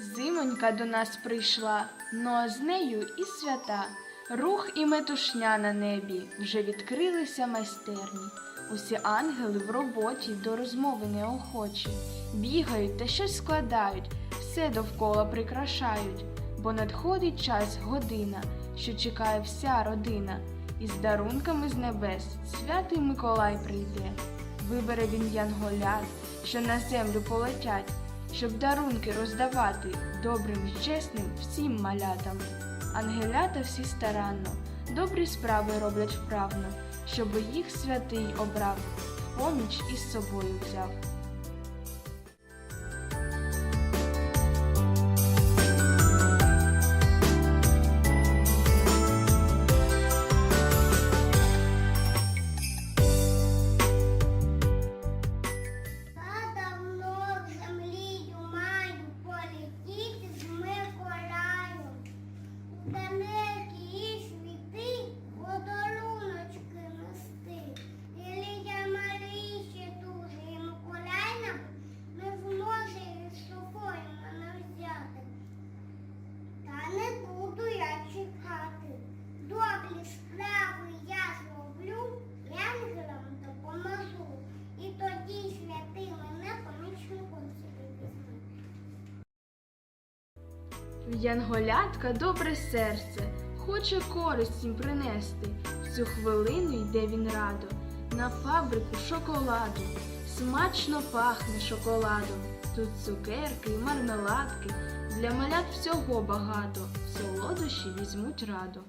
Зимонька до нас прийшла, ну а з нею і свята. Рух і метушня на небі вже відкрилися майстерні. Усі ангели в роботі до розмови неохочі. Бігають та щось складають, все довкола прикрашають, бо надходить час година, що чекає вся родина. Із дарунками з небес святий Миколай прийде. Вибере він янголят, що на землю полетять, щоб дарунки роздавати добрим і чесним всім малятам. Ангелята всі старанно, добрі справи роблять вправно, щоб їх святий обрав, поміч із собою взяв. У далекі світи подаруночки нести. Ілія Марії ще дуже і Миколай нам не зможе із собою мене взяти. Та не буду я чекати. Добрі справи я зроблю, янголам допоможу. І тоді святий мене помічником собі візьме. В Янголятка добре серце, хоче користь їм принести. В цю хвилину йде він радо на фабрику шоколаду. Смачно пахне шоколадом. Тут цукерки і мармеладки. Для малят всього багато. Солодощі візьмуть радо.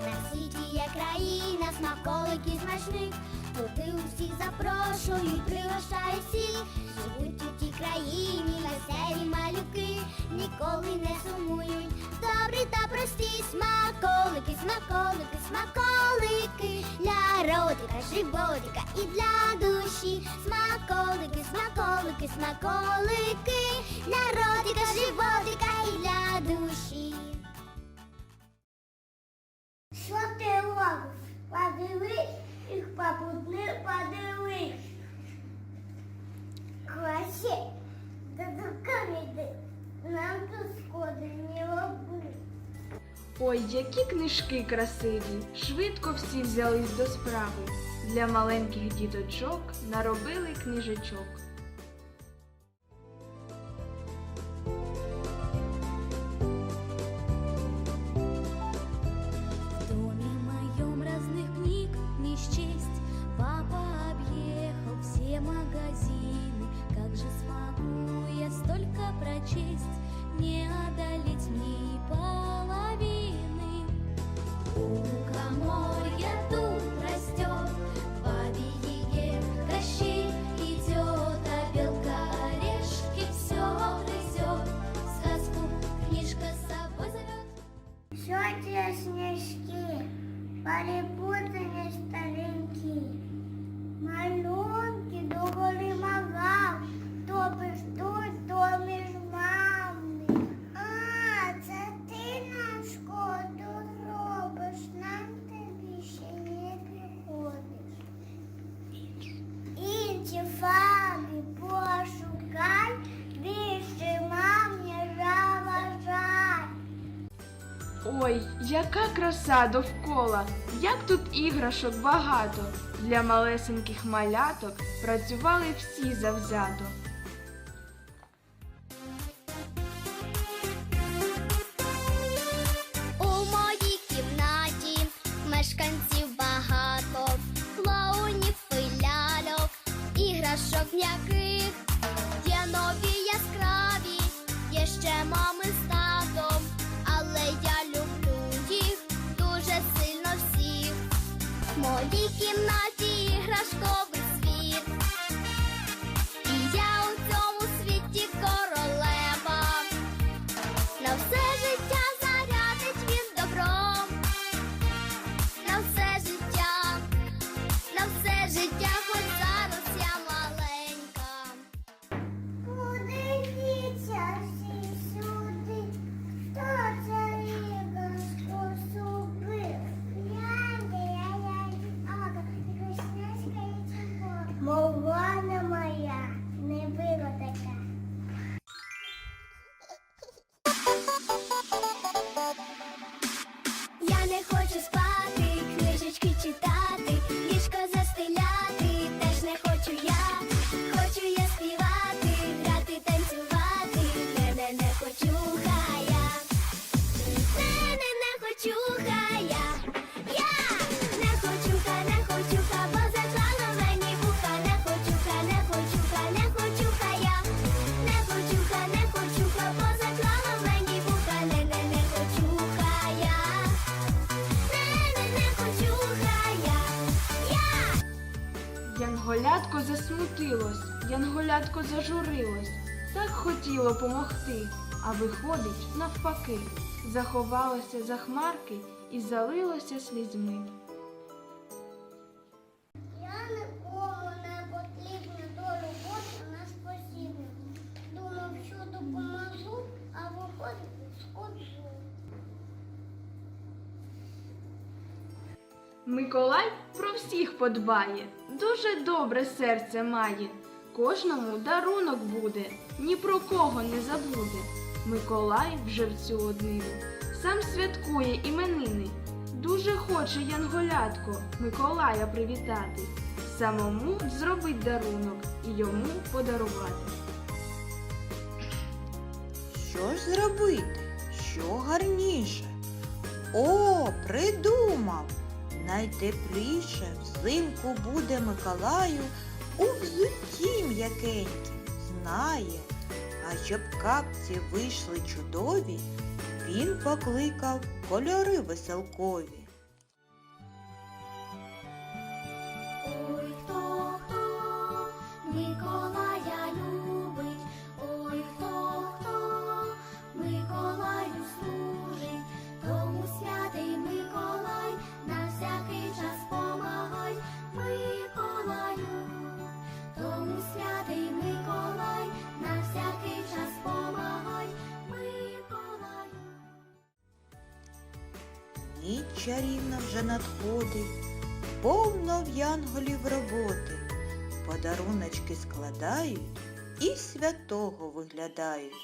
На світі є країна, смаколиків смачних, туди усі запрошують, пригощають всіх. Живуть у тій країні веселі малюки, ніколи не сумують. Добрі та прості смаколики, смаколики, смаколики для ротика, животика і для душі. Смаколики, смаколики, смаколики для ротика, животика і для душі. Що ти робиш? Подивись, їх побудни, подивись. Краще, да дурками. Нам тут сходи не роби. Ой, які книжки красиві! Швидко всі взялись до справи. Для маленьких діточок наробили книжечок. Яка краса довкола! Як тут іграшок багато! Для малесеньких маляток працювали всі завзято. Моїй кімнаті іграшковий світ. І я у цьому світі королева. На все життя зарядить він добром. На все життя, на все життя, засмутилось, янголятко зажурилось, так хотіло помогти, а виходить навпаки, заховалося за хмарки і залилося слізьми. Я нікому не потрібна до роботи на спасіння. Думав, що допоможу, а виходить шкоджу. Миколай про всіх подбає, дуже добре серце має. Кожному дарунок буде, ні про кого не забуде. Миколай вже в цю однину сам святкує іменини. Дуже хоче Янголятко Миколая привітати, самому зробить дарунок і йому подарувати. Що ж зробити? Що гарніше? О, придумав! Найтепліше взимку буде Миколаю у взутті м'якенькім, знає. А щоб капці вийшли чудові, він покликав кольори веселкові. Чарівна вже надходить, повно в янголів роботи. Подаруночки складають і святого виглядають.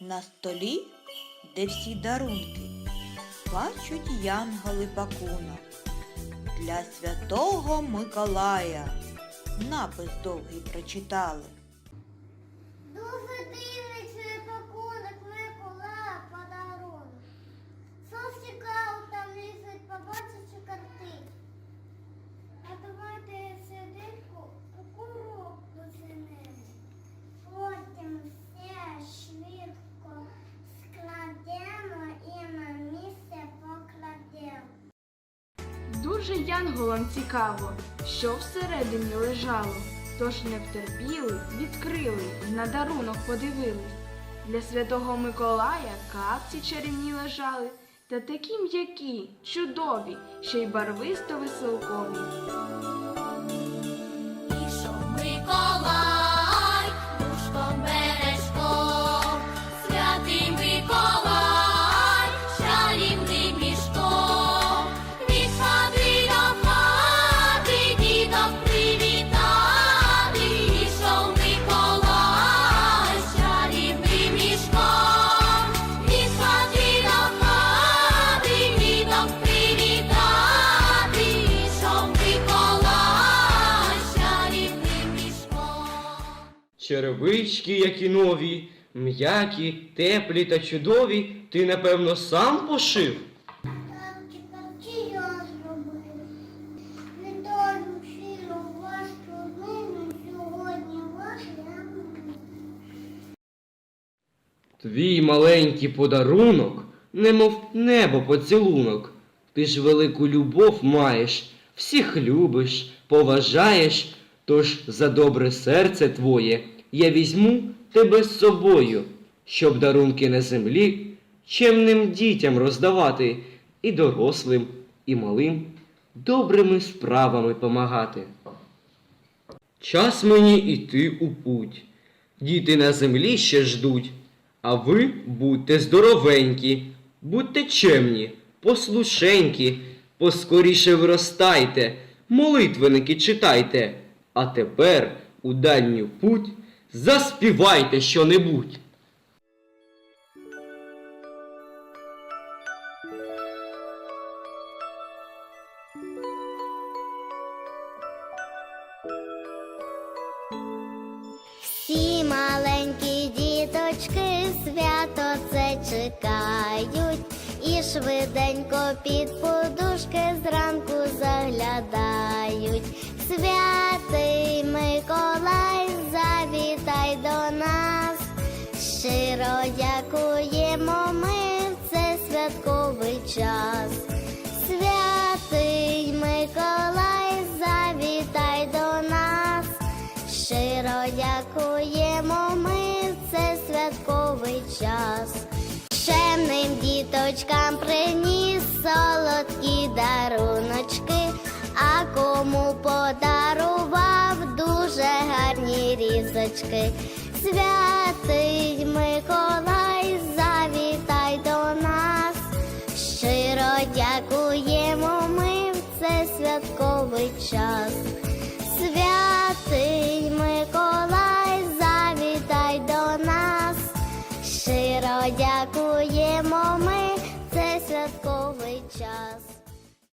На столі, де всі дарунки, плачуть янголи пакунок. Для святого Миколая напис довгий прочитали. Дуже дивний цей пакунок Миколая подарунок. Що цікаво там лізуть побачити картинки. А давайте сердечко у коробку зінемо. Потім все швидко складемо і на місце покладемо. Дуже янголам цікаво, що всередині лежало, тож не втерпіли, відкрили на дарунок подивились. Для святого Миколая капці чарівні лежали, та такі м'які, чудові, ще й барвисто веселкові. Черевички, які нові, м'які, теплі та чудові, ти, напевно, сам пошив. Твій маленький подарунок, немов небо поцілунок. Ти ж велику любов маєш, всіх любиш, поважаєш, тож за добре серце твоє я візьму тебе з собою, щоб дарунки на землі чемним дітям роздавати і дорослим, і малим. добрими справами помагати. Час мені іти у путь. Діти на землі ще ждуть, а ви будьте здоровенькі, будьте чемні, послушенькі, поскоріше виростайте, молитвенники читайте, а тепер у дальню путь заспівайте що-небудь. Маленькі діточки свято це чекають, і швиденько під подушки зранку заглядають. Святий Миколай, завітай до нас. Щиро дякуємо ми в цей святковий час. Святий Миколай, завітай до нас. Щиро дякуємо ми в цей святковий час. Чемним діточкам приніс солодкі даруночки, а кому дуже гарні. Святий Миколай, завітай до нас. Щиро дякуємо ми в цей святковий час.